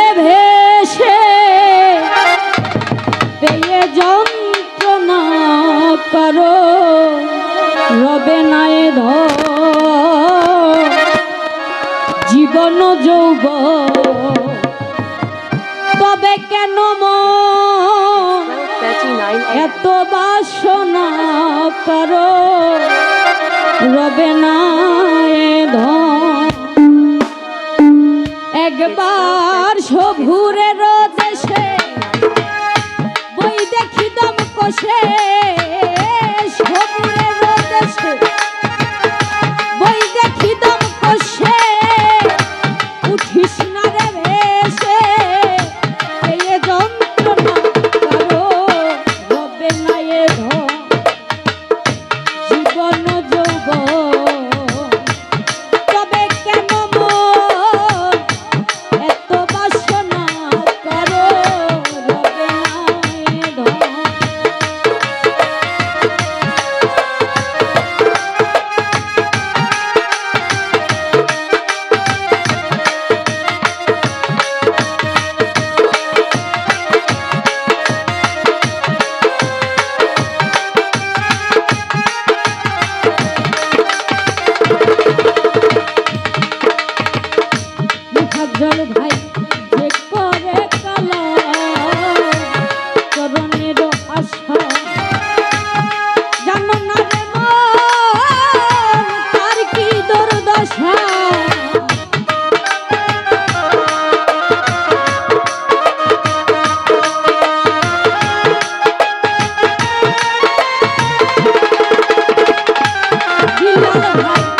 সাগরে ভেসে পেয়ে যন্ত্রণা করো, রবে নাই ধ জীবন যৌব তবে কেন এত বাসনা করো, রবে নাই ধর একবার সভুরে দেশে বই দেখি দম কষে। বিলাল ভাই